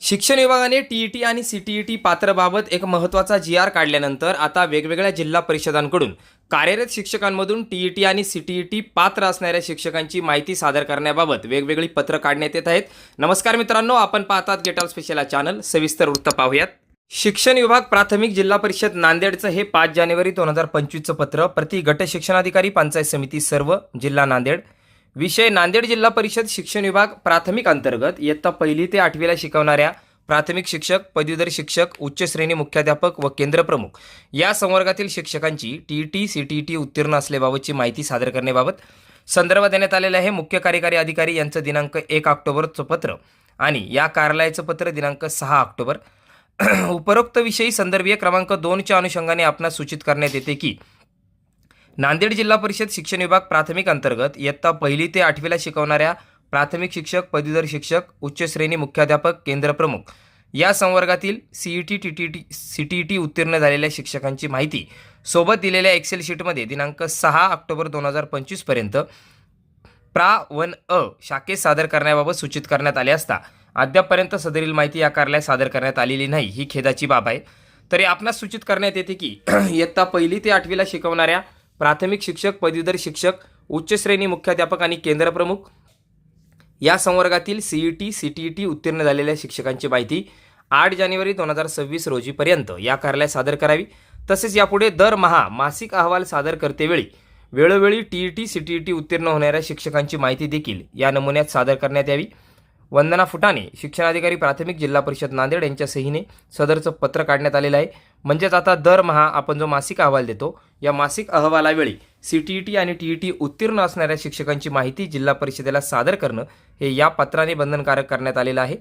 शिक्षण विभागाने टीईटी आणि सीटीईटी पात्रबाबत एक महत्त्वाचा जी आर काढल्यानंतर आता वेगवेगळ्या जिल्हा परिषदांकडून कार्यरत शिक्षकांमधून टीईटी आणि सीटीईटी पात्र असणाऱ्या शिक्षकांची माहिती सादर करण्याबाबत वेगवेगळी पत्र काढण्यात येत आहेत. नमस्कार मित्रांनो आपण पाहतात गेटॉल स्पेशल चॅनल सविस्तर वृत्त पाहूयात. शिक्षण विभाग प्राथमिक जिल्हा परिषद नांदेडचं हे पाच जानेवारी दोन हजार पंचवीसचं पत्र प्रति गट शिक्षणाधिकारी पंचायत समिती सर्व जिल्हा नांदेड. विषय नांदेड जिल्हा परिषद शिक्षण विभाग प्राथमिक अंतर्गत इयत्ता पहिली ते आठवीला शिकवणाऱ्या प्राथमिक शिक्षक पदवीधर शिक्षक उच्च श्रेणी मुख्याध्यापक व केंद्रप्रमुख या संवर्गातील शिक्षकांची T T C T T उत्तीर्ण असल्याबाबतची माहिती सादर करण्याबाबत संदर्भ देण्यात आलेला आहे. मुख्य कार्यकारी अधिकारी यांचं दिनांक एक ऑक्टोबरचं पत्र आणि या कार्यालयाचं पत्र दिनांक सहा ऑक्टोबर. उपरोक्त विषयी संदर्भीय क्रमांक दोनच्या अनुषंगाने आपणास सूचित करण्यात येते की नांदेड जिल्हा परिषद शिक्षण विभाग प्राथमिक अंतर्गत इयत्ता पहिली ते आठवीला शिकवणाऱ्या प्राथमिक शिक्षक पदवीधर शिक्षक उच्च श्रेणी मुख्याध्यापक केंद्रप्रमुख या संवर्गातील सीईटी ई टी उत्तीर्ण झालेल्या शिक्षकांची माहिती सोबत दिलेल्या एक्सेल शीटमध्ये दिनांक सहा ऑक्टोबर दोन हजार पंचवीसपर्यंत प्रा वन अ शाखेत सादर करण्याबाबत सूचित करण्यात आले असता अद्यापपर्यंत सदरील माहिती या कार्यालयात सादर करण्यात आलेली नाही ही खेदाची बाब आहे. तरी आपणास सूचित करण्यात येते की इयत्ता पहिली ते आठवीला शिकवणाऱ्या प्राथमिक शिक्षक पदवीधर शिक्षक उच्च श्रेणी मुख्याध्यापक आणि केंद्रप्रमुख या संवर्गातील सीईटी टी उत्तीर्ण झालेल्या शिक्षकांची माहिती आठ जानेवारी दोन हजार सव्वीस रोजीपर्यंत या कार्यालयात सादर करावी. तसेच यापुढे दरमहा मासिक अहवाल सादर करतेवेळी वेळोवेळी T E T C T E T उत्तीर्ण होणाऱ्या शिक्षकांची माहिती देखील या नमुन्यात सादर करण्यात यावी. वंदना फुटाणे शिक्षणाधिकारी प्राथमिक जिल्हा परिषद नांदेड यांच्या सहीने सदरचं पत्र काढण्यात आलेलं आहे. म्हणजेच आता दरमहा आपण जो मासिक अहवाल देतो या मासिक अहवालावेळी सी टी ई टी आणि टी ई टी उत्तीर्ण असणाऱ्या शिक्षकांची माहिती जिल्हा परिषदेला सादर करणं हे या पत्राने बंधनकारक करण्यात आलेलं आहे.